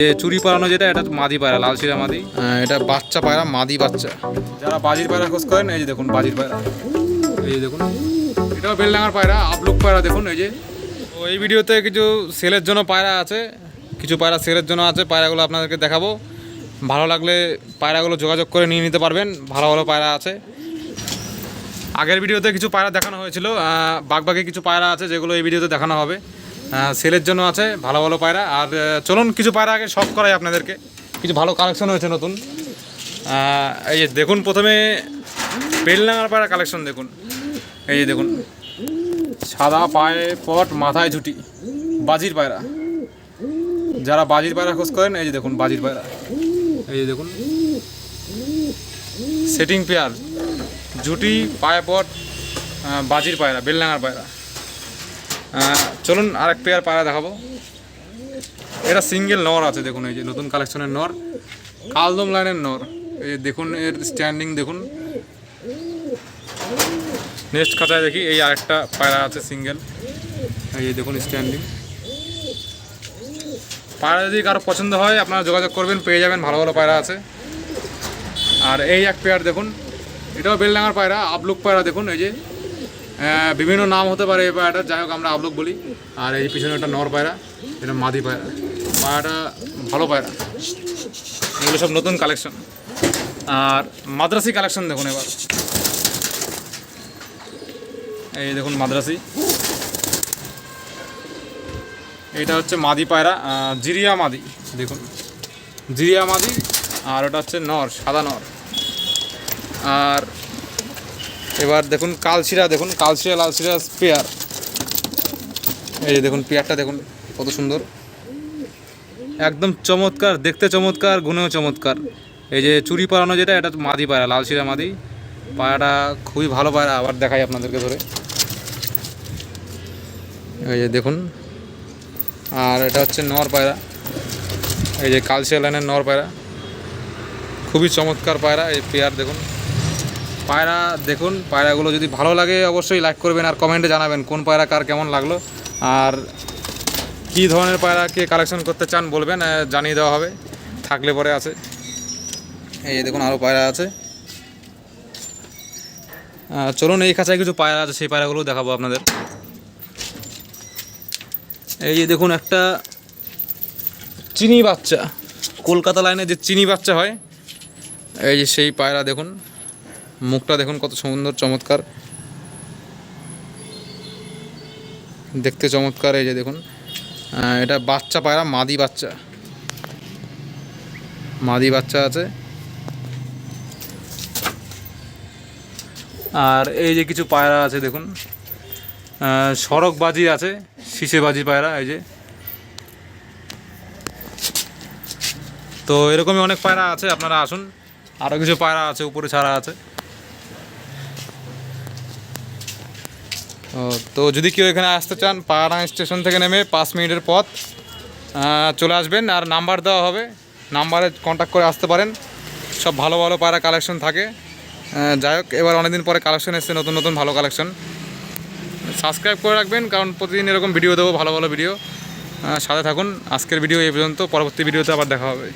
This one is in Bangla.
যে চুরি পাড়ানো যেটা এটা মাদি পায়রা লাল শিরা মাদি। হ্যাঁ, এটা বাচ্চা পায়রা মাদি বাচ্চা। যারা বাজির পায়রা খোঁজ করেন এই যে দেখুন বাজির পায়রা। এই যে দেখুন এটাও বেলডাঙ্গার পায়রা আপলুক পায়রা দেখুন এই যে। তো এই ভিডিওতে কিছু সেলের জন্য পায়রা আছে কিছু পায়রা সেলের জন্য আছে পায়রাগুলো আপনাদেরকে দেখাবো। ভালো লাগলে পায়রাগুলো যোগাযোগ করে নিয়ে নিতে পারবেন ভালো ভালো পায়রা আছে। আগের ভিডিওতে কিছু পায়রা দেখানো হয়েছিল বাগবাগে কিছু পায়রা আছে যেগুলো এই ভিডিওতে দেখানো হবে। সেলের জন্য আছে, ভালো ভালো পায়রা। আর চলুন, কিছু পায়রা আগে শখ করাই আপনাদেরকে। কিছু ভালো কালেকশন হয়েছে নতুন। এই যে দেখুন, প্রথমে বেলনাঙার পায়রা কালেকশন দেখুন। এই যে দেখুন, সাদা পায়ে পট, মাথায় ঝুটি, বাজির পায়রা। যারা বাজির পায়রা খোঁজ করেন, এই যে দেখুন, বাজির পায়রা। এই যে দেখুন সেটিং পেয়ার জুটি পায়ে পট বাজির পায়রা বেলনাঙার পায়রা। চলুন আরেক পেয়ার পায়রা দেখাবো। এটা সিঙ্গেল নর আছে দেখুন, এই যে নতুন কালেকশনের নর, কালদম লাইনের নর। এই দেখুন, এর স্ট্যান্ডিং দেখুন। নেক্সট খাঁচায় দেখি, এই আরেকটা পায়রা আছে সিঙ্গেল। এই দেখুন স্ট্যান্ডিং পায়রা যদি কারও পছন্দ হয়, আপনারা যোগাযোগ করবেন, পেয়ে যাবেন, ভালো ভালো পায়রা আছে। আর এই এক পেয়ার দেখুন, এটাও বেলডাঙ্গার পায়রা আবলুক পায়রা দেখুন, এই যে। বিভিন্ন নাম হতে পারে এই পায়রাটার যাই হোক, আমরা আবলুক বলি। আর এই পিছনে একটা নর পায়রা, এটা মাদি পায়রা। পায়রাটা ভালো পায়রা। এগুলো সব নতুন কালেকশন আর মাদ্রাসি কালেকশন দেখুন এবার। এই দেখুন মাদ্রাসি। এটা হচ্ছে মাদি পায়রা জিরিয়া মাদি, দেখুন। জিরিয়া মাদি, আর ওটা হচ্ছে নর, সাদা নর। আর এবার দেখুন কালশিরা দেখুন কালশিরা, লালশিরা পেয়ার। এই যে দেখুন পেয়ারটা, দেখুন কত সুন্দর। একদম চমৎকার, দেখতে চমৎকার, গুণেও চমৎকার। এই যে চুরি পাড়ানো যেটা, এটা মাদি পায়রা লালশিরা মাদি। পায়রাটা খুবই ভালো পায়রা আবার দেখাই আপনাদেরকে ধরে। এই যে দেখুন, আর এটা হচ্ছে নর পায়রা। এই যে কালশিয়া লাইনের নর পায়রা। খুবই চমৎকার পায়রা, এই পেয়ার দেখুন। পায়রা দেখুন, পায়রাগুলো যদি ভালো লাগে অবশ্যই লাইক করবেন আর কমেন্টে জানাবেন কোন পায়রা কার কেমন লাগল। আর কী ধরনের পায়রা কে কালেকশন করতে চান বলবেন জানিয়ে দেওয়া হবে, থাকলে পরে আছে। এই দেখুন আরও পায়রা আছে। চলুন, এই খাঁচায় কিছু পায়রা আছে, সেই পায়রাগুলো দেখাবো আপনাদের। এই যে দেখুন একটা চিনি বাচ্চা। কলকাতা লাইনে যে চিনি বাচ্চা হয়, এই যে সেই পায়রা দেখুন। মুখটা দেখুন কত সুন্দর চমৎকার। দেখতে চমৎকার এই যে দেখুন। এটা বাচ্চা পায়রা মাদি বাচ্চা। মাদি বাচ্চা আছে। আর এই যে কিছু পায়রা আছে দেখুন। আহ, সড়ক বাজি আছে শীষে বাজি পায়রা এই যে। তো এরকমই অনেক পায়রা আছে আপনারা আসুন। আরও কিছু পায়রা আছে উপরে ছাড়া আছে। তো যদি কেউ এখানে আসতে চান পায়রা স্টেশন থেকে নেমে পাঁচ মিনিটের পথ চলে আসবেন আর নাম্বার দেওয়া হবে। নাম্বারে কন্ট্যাক্ট করে আসতে পারেন। সব ভালো ভালো পায়রা কালেকশন থাকে। যাই হোক, এবার অনেকদিন পরে কালেকশন এসছে, নতুন নতুন ভালো কালেকশন সাবস্ক্রাইব করে রাখবেন, কারণ প্রতিদিন এরকম ভিডিও দেবো, ভালো ভালো ভিডিও সাথে থাকুন। আজকের ভিডিও এই পর্যন্ত, পরবর্তী ভিডিওতে আবার দেখা হবে।